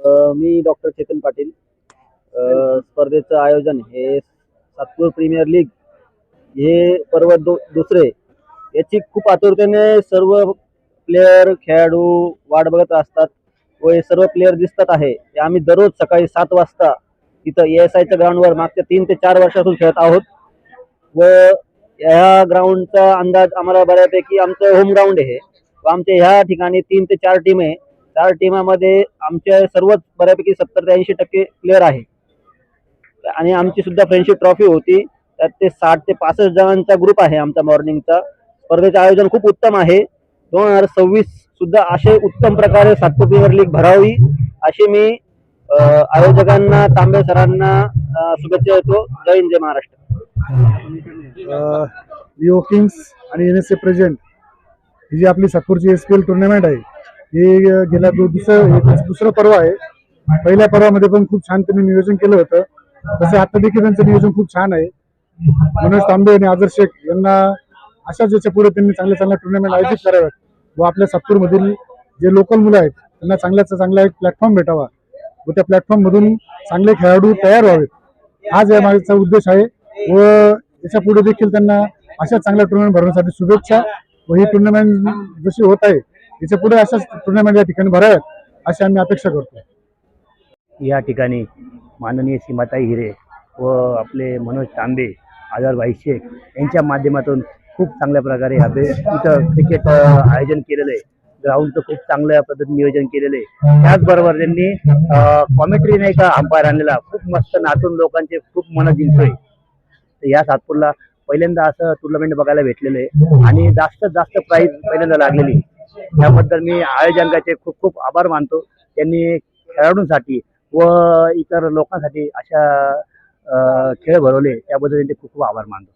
मी doctor Chetan Patil. स्पर्धेचं आयोजन हे सातपूर प्रीमियर लीग हे पर्व दु दुसरे. याची खूप आतुरतेने सर्व प्लेयर खेळाडू वाट बघत असतात व हे सर्व प्लेयर दिसतात आहे. ते आम्ही दररोज सकाळी सात वाजता तिथं ए एस आयच्या ग्राउंडवर मागच्या तीन ते चार वर्षापासून खेळत आहोत. व ह्या ग्राउंडचा अंदाज आम्हाला बऱ्यापैकी आमचं होम ग्राउंड आहे. व आमच्या ह्या ठिकाणी तीन ते चार टीम आहे. चार टीमामध्ये आमच्या सर्वच बऱ्यापैकी सत्तर ते ऐंशी टक्के प्लेअर आहे. आणि आमची सुद्धा फ्रेंडशिप ट्रॉफी होती. त्यात ते साठ ते पासष्ट जणांचा ग्रुप आहे आमचा मॉर्निंगचा स्पर्धेचं आयोजन खूप उत्तम आहे. दोन हजार सव्वीस सुद्धा असे उत्तम प्रकारे सातपूर प्रीमियर लीग भरावी अशी मी आयोजकांना तांबे सरांना शुभेच्छा देतो. जय हिंद जय महाराष्ट्र. लिओ किंग्स आणि एन एस ए प्रेझेंट ही जी आपली सातपूरची एस पी एल टुर्नामेंट आहे हे गेल्या दुसरं दुसरं पर्व आहे. पहिल्या पर्वामध्ये पण खूप छान त्यांनी नियोजन केलं होतं. तसं आता देखील त्यांचं नियोजन खूप छान आहे. मनोज तांबे आणि आदर शेख यांना अशाच याच्यापुढे त्यांनी चांगल्या चांगल्या टुर्नामेंट आयोजित कराव्यात व आपल्या सातपूरमधील जे लोकल मुलं आहेत त्यांना चांगल्याचा चांगला एक प्लॅटफॉर्म भेटावा व त्या प्लॅटफॉर्म मधून चांगले खेळाडू तयार व्हावेत. हाच या मागचा उद्देश आहे व याच्यापुढे देखील त्यांना अशा चांगल्या टुर्नामेंट भरण्यासाठी शुभेच्छा व ही टुर्नामेंट जशी होत आहे याच्यापुढे अशाच टुर्नामेंट या ठिकाणी भराव्यात अशी आम्ही अपेक्षा करतो. या ठिकाणी माननीय सीमाताई हिरे व आपले मनोज तांबे आजारभाई शेख यांच्या माध्यमातून खूप चांगल्या प्रकारे अभे इथं क्रिकेट आयोजन केलेलं आहे. ग्राउंडचं खूप चांगल्या पद्धतीने नियोजन केलेलं आहे. त्याचबरोबर त्यांनी कॉमेंट्री नाही का अंपायर आणलेला खूप मस्त नाचून लोकांचे खूप मन जिंकतोय. तर या सातपूरला पहिल्यांदा असं टुर्नामेंट बघायला भेटलेलं आहे. आणि जास्त जास्त प्राईज पहिल्यांदा लागलेली त्याबद्दल मी आयोजकांचे खूप खूप आभार मानतो. त्यांनी खेळाडूंसाठी व इतर लोकांसाठी अशा खेळ भरवले. त्याबद्दल त्यांचे खूप खूप आभार मानतो.